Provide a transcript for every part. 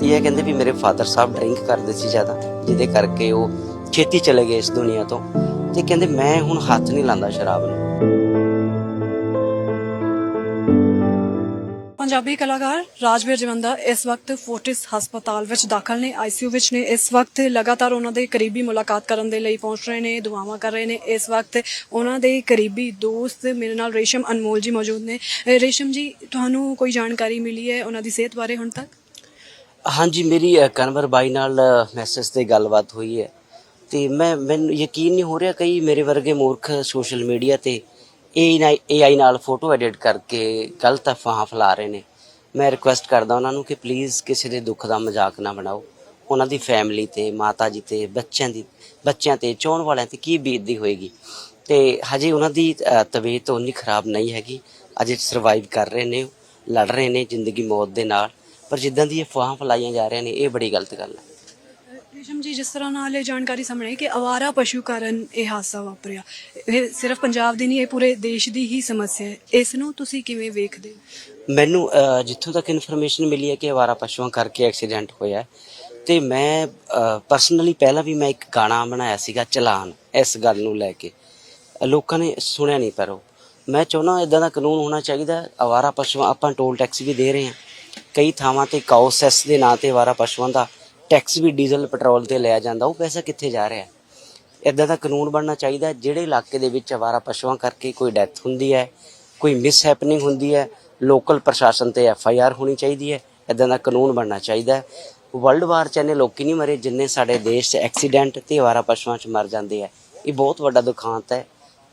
ਕੀਤੀ ਕਹਿੰਦੇ ਵੀ ਮੇਰੇ ਫਾਦਰ ਸਾਹਿਬ ਡਰਿੰਕ ਕਰਦੇ ਸੀ ਜ਼ਿਆਦਾ, ਜਿਹਦੇ ਕਰਕੇ ਉਹ ਛੇਤੀ ਚਲੇ ਗਏ ਇਸ ਦੁਨੀਆ ਤੋਂ। ਤੇ ਕਹਿੰਦੇ ਮੈਂ ਹੁਣ ਹੱਥ ਨਹੀਂ ਲਾਉਂਦਾ ਸ਼ਰਾਬ ਨੂੰ। ਪੰਜਾਬੀ ਕਲਾਕਾਰ ਰਾਜਵੀਰ ਜਵੰਦਾ ਇਸ ਵਕਤ ਫੋਰਟਿਸ ਹਸਪਤਾਲ ਵਿੱਚ ਦਾਖਲ ਨੇ। ਆਈਸੀਯੂ ਵਿੱਚ ਨੇ। ਇਸ ਵਕਤ ਲਗਾਤਾਰ ਉਹਨਾਂ ਦੇ ਕਰੀਬੀ ਮੁਲਾਕਾਤ ਕਰਨ ਦੇ ਲਈ ਪਹੁੰਚ ਰਹੇ ਨੇ, ਦੁਆਵਾਂ ਕਰ ਰਹੇ ਨੇ। ਇਸ ਵਕਤ ਉਹਨਾਂ ਦੇ ਕਰੀਬੀ ਦੋਸਤ ਮੇਰੇ ਨਾਲ ਰੇਸ਼ਮ ਅਨਮੋਲ ਜੀ ਮੌਜੂਦ ਨੇ। ਰੇਸ਼ਮ ਜੀ, ਤੁਹਾਨੂੰ ਕੋਈ ਜਾਣਕਾਰੀ ਮਿਲੀ ਹੈ ਉਹਨਾਂ ਦੀ ਸਿਹਤ ਬਾਰੇ ਹੁਣ ਤੱਕ? ਹਾਂਜੀ ਮੇਰੀ ਅ, ਕਨਵਰ ਬਾਈ ਨਾਲ ਮੈਸੇਜ ਤੇ ਗੱਲਬਾਤ ਹੋਈ ਹੈ। ਤੇ ਮੈਂ ਮੈਨੂੰ ਯਕੀਨ ਨਹੀਂ ਹੋ ਰਿਹਾ ਕਈ ਮੇਰੇ ਵਰਗੇ ਮੂਰਖ ਸੋਸ਼ਲ ਮੀਡੀਆ ਤੇ ਏਆਈ ਨਾਲ ਫੋਟੋ ਐਡਿਟ ਕਰਕੇ ਗਲਤ ਅਫਵਾਹਾਂ ਫੈਲਾ ਰਹੇ ਨੇ। ਮੈਂ ਰਿਕੁਐਸਟ ਕਰਦਾ ਉਹਨਾਂ ਨੂੰ ਕਿ ਪਲੀਜ਼ ਕਿਸੇ ਦੇ ਦੁੱਖ ਦਾ ਮਜ਼ਾਕ ਨਾ ਬਣਾਓ। ਉਹਨਾਂ ਦੀ ਫੈਮਿਲੀ ਤੇ ਮਾਤਾ ਜੀ ਤੇ ਬੱਚਿਆਂ ਦੀ ਬੱਚਿਆਂ ਤੇ ਚਾਹੁਣ ਵਾਲਿਆਂ ਤੇ ਕੀ ਬੀਤਦੀ ਹੋਏਗੀ। ਤੇ ਹਜੇ ਉਹਨਾਂ ਦੀ ਅ, ਤਬੀਅਤ ਉਨੀ ਖਰਾਬ ਨਹੀਂ ਹੈਗੀ। ਅਜੇ ਸਰਵਾਈਵ ਕਰ ਰਹੇ ਨੇ ਲੜ ਰਹੇ ਨੇ ਜ਼ਿੰਦਗੀ ਮੌਤ ਦੇ ਨਾਲ। ਪਰ ਜਿੱਦਾਂ ਦੀ ਅਫਵਾਹਾਂ ਫੈਲਾਈਆਂ ਜਾ ਰਹੀਆਂ ਨੇ ਇਹ ਬੜੀ ਗਲਤ ਗੱਲ ਹੈ। ਰੇਸ਼ਮ ਜੀ ਜਿਸ ਤਰ੍ਹਾਂ ਨਾਲ ਇਹ ਜਾਣਕਾਰੀ ਸਾਹਮਣੇ ਕਿ ਅਵਾਰਾ ਪਸ਼ੂ ਕਾਰਨ ਇਹ ਹਾਦਸਾ ਵਾਪਰਿਆ। ਇਹ ਸਿਰਫ ਪੰਜਾਬ ਦੀ ਨਹੀਂ ਇਹ ਪੂਰੇ ਦੇਸ਼ ਦੀ ਹੀ ਸਮੱਸਿਆ ਹੈ। ਇਸ ਨੂੰ ਤੁਸੀਂ ਕਿਵੇਂ ਵੇਖਦੇ ਹੋ? ਮੈਨੂੰ ਜਿੱਥੋਂ ਤੱਕ ਇਨਫੋਰਮੇਸ਼ਨ ਮਿਲੀ ਹੈ ਕਿ ਅਵਾਰਾ ਪਸ਼ੂਆਂ ਕਰਕੇ ਐਕਸੀਡੈਂਟ ਹੋਇਆ ਤੇ ਮੈਂ ਪਰਸਨਲੀ ਪਹਿਲਾਂ ਵੀ ਮੈਂ ਇੱਕ ਗਾਣਾ ਬਣਾਇਆ ਸੀਗਾ ਚਲਾਨ ਇਸ ਗੱਲ ਨੂੰ ਲੈ ਕੇ। ਲੋਕਾਂ ਨੇ ਸੁਣਿਆ ਨਹੀਂ ਪਰ ਉਹ। ਮੈਂ ਚਾਹੁੰਦਾ ਇਦਾਂ ਦਾ ਕਾਨੂੰਨ ਹੋਣਾ ਚਾਹੀਦਾ ਹੈ। ਅਵਾਰਾ ਪਸ਼ੂਆਂ ਆਪਾਂ ਟੋਲ ਟੈਕਸ ਵੀ ਦੇ ਰਹੇ ਹਾਂ। ਕਈ ਥਾਵਾਂ ਤੇ ਕਾਉਸੈਸ ਦੇ ਨਾਂ ਤੇ ਵਾਰਾ ਪਸ਼ੂਆਂ ਦਾ ਟੈਕਸ ਵੀ ਡੀਜ਼ਲ, ਪੈਟਰੋਲ ਤੇ ਲਿਆ ਜਾਂਦਾ। ਉਹ ਪੈਸਾ ਕਿੱਥੇ ਜਾ ਰਿਹਾ? ਹੈ ਇਦਾਂ ਦਾ ਕਾਨੂੰਨ ਬਣਨਾ ਚਾਹੀਦਾ ਜਿਹੜੇ ਇਲਾਕੇ ਦੇ ਵਿੱਚ ਅਵਾਰਾ ਪਸ਼ੂਆਂ ਕਰਕੇ ਕੋਈ ਡੈਥ ਹੁੰਦੀ ਹੈ, ਕੋਈ ਮਿਸ ਹੈਪਨਿੰਗ ਹੁੰਦੀ ਹੈ, ਲੋਕਲ ਪ੍ਰਸ਼ਾਸਨ ਤੇ ਐਫ ਆਈ ਆਰ ਹੋਣੀ ਚਾਹੀਦੀ ਹੈ। ਇਦਾਂ ਦਾ ਕਾਨੂੰਨ ਬਣਨਾ ਚਾਹੀਦਾ ਵਰਲਡ ਵਾਰ ਚ ਇੰਨੇ ਲੋਕੀ ਨਹੀਂ ਮਰੇ ਜਿੰਨੇ ਸਾਡੇ ਦੇਸ਼ 'ਚ ਐਕਸੀਡੈਂਟ ਤੇ ਅਵਾਰਾ ਪਸ਼ੂਆਂ 'ਚ ਮਰ ਜਾਂਦੇ ਆ। ਇਹ ਬਹੁਤ ਵੱਡਾ ਦੁਖਾਂਤ ਹੈ,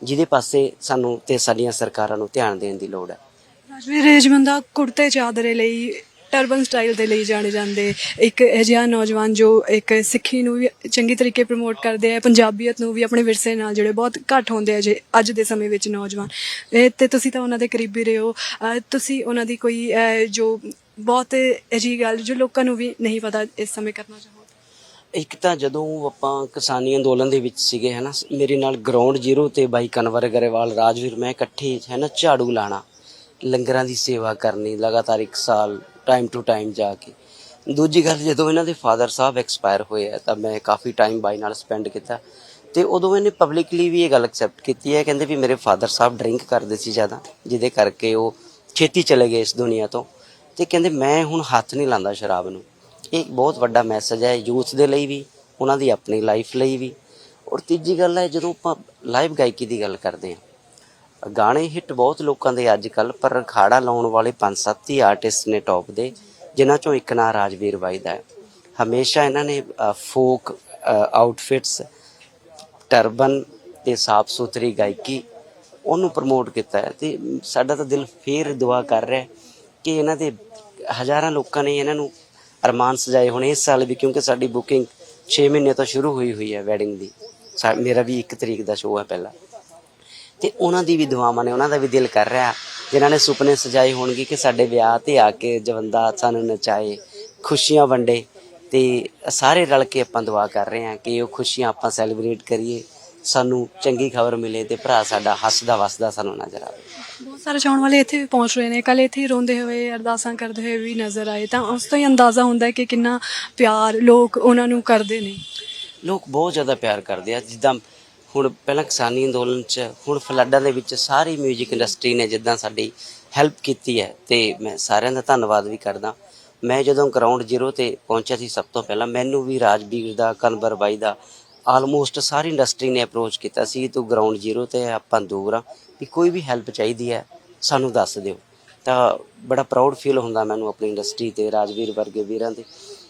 ਜਿਹਦੇ ਪਾਸੇ ਸਾਨੂੰ ਤੇ ਸਾਡੀਆਂ ਸਰਕਾਰਾਂ ਨੂੰ ਧਿਆਨ ਦੇਣ ਦੀ ਲੋੜ ਹੈ। ਰਾਜਵੀਰ ਰੇਜਮੰਦਾ ਕੁੜਤੇ ਚਾਦਰੇ ਲਈ ਟਰਬਨ ਸਟਾਈਲ ਦੇ ਲਈ ਜਾਣੇ ਜਾਂਦੇ। ਇੱਕ ਅਜਿਹਾ ਨੌਜਵਾਨ ਜੋ ਇੱਕ ਸਿੱਖੀ ਨੂੰ ਵੀ ਚੰਗੀ ਤਰੀਕੇ ਪ੍ਰਮੋਟ ਕਰਦੇ ਆ, ਪੰਜਾਬੀਅਤ ਨੂੰ ਵੀ ਆਪਣੇ ਵਿਰਸੇ ਨਾਲ ਜਿਹੜੇ ਬਹੁਤ ਘੱਟ ਹੁੰਦੇ ਆ ਜੇ ਅੱਜ ਦੇ ਸਮੇਂ ਵਿੱਚ ਨੌਜਵਾਨ। ਤੇ ਤੁਸੀਂ ਤਾਂ ਉਹਨਾਂ ਦੇ ਕਰੀਬੀ ਰਹੇ। ਹੋ ਤੁਸੀਂ ਉਹਨਾਂ ਦੀ ਕੋਈ ਜੋ ਬਹੁਤ ਅਜਿਹੀ ਗੱਲ ਜੋ ਲੋਕਾਂ ਨੂੰ ਵੀ ਨਹੀਂ ਪਤਾ ਇਸ ਸਮੇਂ ਕਰਨਾ ਚਾਹੋ। ਇੱਕ ਤਾਂ ਜਦੋਂ ਆਪਾਂ ਕਿਸਾਨੀ ਅੰਦੋਲਨ ਦੇ ਵਿੱਚ ਸੀਗੇ ਹੈ ਨਾ ਮੇਰੇ ਨਾਲ ਗਰਾਊਂਡ ਜ਼ੀਰੋ ਤੇ ਬਾਈ ਕਨਵਰ ਗਰੇਵਾਲ, ਰਾਜਵੀਰ, ਮੈਂ ਇਕੱਠੇ ਹੈ ਨਾ ਝਾੜੂ ਲਾਣਾ, ਲੰਗਰਾਂ ਦੀ ਸੇਵਾ ਕਰਨੀ, ਲਗਾਤਾਰ 1 ਸਾਲ ਟਾਈਮ ਟੂ ਟਾਈਮ ਜਾ ਕੇ। ਦੂਜੀ ਗੱਲ, ਜਦੋਂ ਇਹਨਾਂ ਦੇ ਫਾਦਰ ਸਾਹਿਬ ਐਕਸਪਾਇਰ ਹੋਏ ਆ, ਤਾਂ ਮੈਂ ਕਾਫੀ ਟਾਈਮ ਬਾਈ ਨਾਲ ਸਪੈਂਡ ਕੀਤਾ। ਤੇ ਉਦੋਂ ਇਹਨੇ ਪਬਲਿਕਲੀ ਵੀ ਇਹ ਗੱਲ ਐਕਸੈਪਟ ਕੀਤੀ ਹੈ, ਕਹਿੰਦੇ ਵੀ ਮੇਰੇ ਫਾਦਰ ਸਾਹਿਬ ਡਰਿੰਕ ਕਰਦੇ ਸੀ ਜ਼ਿਆਦਾ, ਜਿਹਦੇ ਕਰਕੇ ਉਹ ਛੇਤੀ ਚਲੇ ਗਏ ਇਸ ਦੁਨੀਆ ਤੋਂ। ਤੇ ਕਹਿੰਦੇ ਮੈਂ ਹੁਣ ਹੱਥ ਨਹੀਂ ਲਾਉਂਦਾ ਸ਼ਰਾਬ ਨੂੰ। ਇਹ ਇੱਕ ਬਹੁਤ ਵੱਡਾ ਮੈਸੇਜ ਹੈ ਯੂਥ ਦੇ ਲਈ ਵੀ, ਉਹਨਾਂ ਦੀ ਆਪਣੀ ਲਾਈਫ ਲਈ ਵੀ। ਔਰ ਤੀਜੀ ਗੱਲ ਹੈ, ਜਦੋਂ ਆਪਾਂ ਲਾਈਵ ਗਾਇਕੀ ਦੀ ਗੱਲ ਕਰਦੇ ਹਾਂ ਗਾਣੇ ਹਿੱਟ ਬਹੁਤ ਲੋਕਾਂ ਦੇ ਅੱਜ ਕੱਲ ਪਰ ਅਖਾੜਾ ਲਾਉਣ ਵਾਲੇ ਪੰਜ ਸੱਤ ਹੀ ਆਰਟਿਸਟ ਨੇ ਟੌਪ ਦੇ, ਜਿਨ੍ਹਾਂ ਚੋਂ ਇੱਕ ਨਾਂ ਰਾਜਵੀਰ ਬਾਈ ਦਾ ਹੈ। ਹਮੇਸ਼ਾ ਇਹਨਾਂ ਨੇ ਫੋਕ ਆਊਟਫਿਟਸ ਟਰਬਨ ਤੇ ਸਾਫ਼ ਸੁਥਰੀ ਗਾਇਕੀ ਉਹਨੂੰ ਪ੍ਰਮੋਟ ਕੀਤਾ ਹੈ ਤੇ ਸਾਡਾ ਤਾਂ ਦਿਲ ਫੇਰ ਦੁਆ ਕਰ ਰਿਹਾ ਕਿ ਇਹਨਾਂ ਦੇ ਹਜ਼ਾਰਾਂ ਲੋਕਾਂ ਨੇ ਇਹਨਾਂ ਨੂੰ ਅਰਮਾਨ ਸਜਾਏ ਹੋਣੇ ਇਸ ਸਾਲ ਵੀ, ਕਿਉਂਕਿ ਸਾਡੀ ਬੁਕਿੰਗ 6 ਮਹੀਨੇ ਤੋਂ ਸ਼ੁਰੂ ਹੋਈ ਹੋਈ ਹੈ ਵੈਡਿੰਗ ਦੀ। ਸਾ- ਮੇਰਾ ਵੀ 1 ਤਰੀਕ ਦਾ ਸ਼ੋਅ ਹੈ ਪਹਿਲਾ। ਤੇ ਉਹਨਾਂ ਦੀ ਵੀ ਦੁਆਵਾਂ ਨੇ ਉਹਨਾਂ ਦਾ ਵੀ ਦਿਲ ਕਰ ਰਿਹਾ। ਜਿਨ੍ਹਾਂ ਨੇ ਸੁਪਨੇ ਸਜਾਏ ਹੋਣਗੇ ਕਿ ਸਾਡੇ ਵਿਆਹ ਤੇ ਆ ਕੇ ਜਵੰਦਾ ਸਾਨੂੰ ਨਚਾਏ ਖੁਸ਼ੀਆਂ ਵੰਡੇ ਤੇ ਸਾਰੇ ਰਲ ਕੇ ਆਪਾਂ ਦੁਆ ਕਰ ਰਹੇ ਹਾਂ ਕਿ ਉਹ ਖੁਸ਼ੀਆਂ ਆਪਾਂ ਸੈਲੀਬ੍ਰੇਟ ਕਰੀਏ ਸਾਨੂੰ ਚੰਗੀ ਖਬਰ ਮਿਲੇ ਤੇ ਭਰਾ ਸਾਡਾ ਹੱਸਦਾ ਵਸਦਾ ਸਾਨੂੰ ਨਜ਼ਰ ਆਵੇ। ਬਹੁਤ ਸਾਰੇ ਚਾਹਣ ਵਾਲੇ ਇੱਥੇ ਵੀ ਪਹੁੰਚ ਰਹੇ ਨੇ। ਕੱਲ ਇੱਥੇ ਹੀ ਰੋਂਦੇ ਹੋਏ ਅਰਦਾਸਾਂ ਕਰਦੇ ਹੋਏ ਵੀ ਨਜ਼ਰ ਆਏ। ਤਾਂ ਉਸ ਤੋਂ ਹੀ ਅੰਦਾਜ਼ਾ ਹੁੰਦਾ ਹੈ ਕਿ ਕਿੰਨਾ ਪਿਆਰ ਲੋਕ ਉਹਨਾਂ ਨੂੰ ਕਰਦੇ ਨੇ। ਲੋਕ ਬਹੁਤ ਜ਼ਿਆਦਾ ਪਿਆਰ ਕਰਦੇ ਆ। ਜਿੱਦਾਂ ਹੁਣ ਪਹਿਲਾਂ ਕਿਸਾਨੀ ਅੰਦੋਲਨ 'ਚ ਹੁਣ ਫਲੱਡਾਂ ਦੇ ਵਿੱਚ ਸਾਰੀ 뮤직 ਇੰਡਸਟਰੀ ਨੇ ਜਿੱਦਾਂ ਸਾਡੀ ਹੈਲਪ ਕੀਤੀ ਹੈ ਤੇ ਮੈਂ ਸਾਰਿਆਂ ਦਾ ਧੰਨਵਾਦ ਵੀ ਕਰਦਾ। ਮੈਂ ਜਦੋਂ ਗਰਾਊਂਡ ਜ਼ੀਰੋ ਤੇ ਪਹੁੰਚਿਆ ਸੀ ਸਭ ਤੋਂ ਪਹਿਲਾਂ ਮੈਨੂੰ ਵੀ ਰਾਜਵੀਰ ਦਾ ਕਨਵਰ ਬਾਈ ਦਾ ਆਲਮੋਸਟ ਸਾਰੀ ਇੰਡਸਟਰੀ ਨੇ ਅਪਰੋਚ ਕੀਤਾ ਸੀ ਤੂੰ ਗਰਾਊਂਡ ਜ਼ੀਰੋ ਤੇ ਹੈ, ਆਪਾਂ ਦੂਰ ਆ ਵੀ ਕੋਈ ਵੀ ਹੈਲਪ ਚਾਹੀਦੀ ਹੈ ਸਾਨੂੰ ਦੱਸ ਦਿਓ। ਤਾਂ ਬੜਾ ਪ੍ਰਾਊਡ ਫੀਲ ਹੁੰਦਾ ਮੈਨੂੰ ਆਪਣੀ ਇੰਡਸਟਰੀ ਤੇ ਰਾਜਵੀਰ ਵਰਗੇ ਵੀਰਾਂ ਦੇ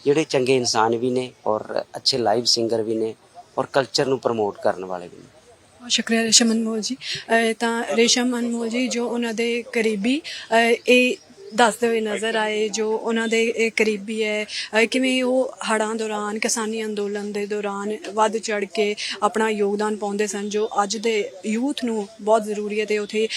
ਜਿਹੜੇ ਚੰਗੇ ਇਨਸਾਨ ਵੀ ਨੇ ਔਰ ਅੱਛੇ ਲਾਈਵ ਸਿੰਗਰ ਵੀ ਨੇ ਔਰ ਕਲਚਰ ਨੂੰ ਪ੍ਰਮੋਟ ਕਰਨ ਵਾਲੇ ਵੀ ਬਹੁਤ ਸ਼ੁਕਰੀਆ ਰੇਸ਼ਮ ਅਨਮੋਲ ਜੀ। ਅਹ ਤਾਂ ਰੇਸ਼ਮ ਅਨਮੋਲ ਜੀ ਜੋ ਉਹਨਾਂ ਦੇ ਕਰੀਬੀ, ਅਹ ਇਹ ਦੱਸਦੇ ਹੋਏ ਨਜ਼ਰ ਆਏ ਜੋ ਉਹਨਾਂ ਦੇ, ਇਹ ਕਰੀਬੀ ਹੈ। ਅਹ ਕਿਵੇਂ ਉਹ ਹੜਾਂ ਦੌਰਾਨ, ਕਿਸਾਨੀ ਅੰਦੋਲਨ ਦੇ ਦੌਰਾਨ ਵੱਧ ਚੜ ਕੇ ਆਪਣਾ ਯੋਗਦਾਨ ਪਾਉਂਦੇ ਸਨ, ਜੋ ਅੱਜ ਦੇ ਯੂਥ ਨੂੰ ਬਹੁਤ ਜ਼ਰੂਰੀ ਹੈ ਤੇ ਉਥੇ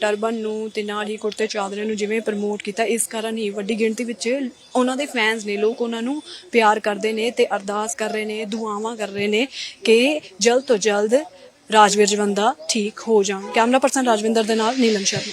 ਟਰਬਨ ਨੂੰ ਤੇ ਨਾਲ ਹੀ ਕੁੜਤੇ ਚਾਦਰੇ ਨੂੰ ਜਿਵੇਂ ਪ੍ਰਮੋਟ ਕੀਤਾ, ਇਸ ਕਾਰਨ ਹੀ ਵੱਡੀ ਗਿਣਤੀ ਵਿੱਚ ਉਹਨਾਂ ਦੇ ਫੈਨਸ ਨੇ, ਲੋਕ ਉਹਨਾਂ ਨੂੰ ਪਿਆਰ ਕਰਦੇ ਨੇ ਤੇ ਅਰਦਾਸ ਕਰ ਰਹੇ ਨੇ, ਦੁਆਵਾਂ ਕਰ ਰਹੇ ਨੇ ਕਿ ਜਲਦ ਤੋਂ ਜਲਦ ਰਾਜਵੀਰ ਜਵੰਦਾ ਠੀਕ ਹੋ ਜਾਣ। ਕੈਮਰਾ ਪਰਸਨ ਰਾਜਵਿੰਦਰ ਦੇ ਨਾਲ ਨੀਲਮ ਸ਼ਰਮਾ।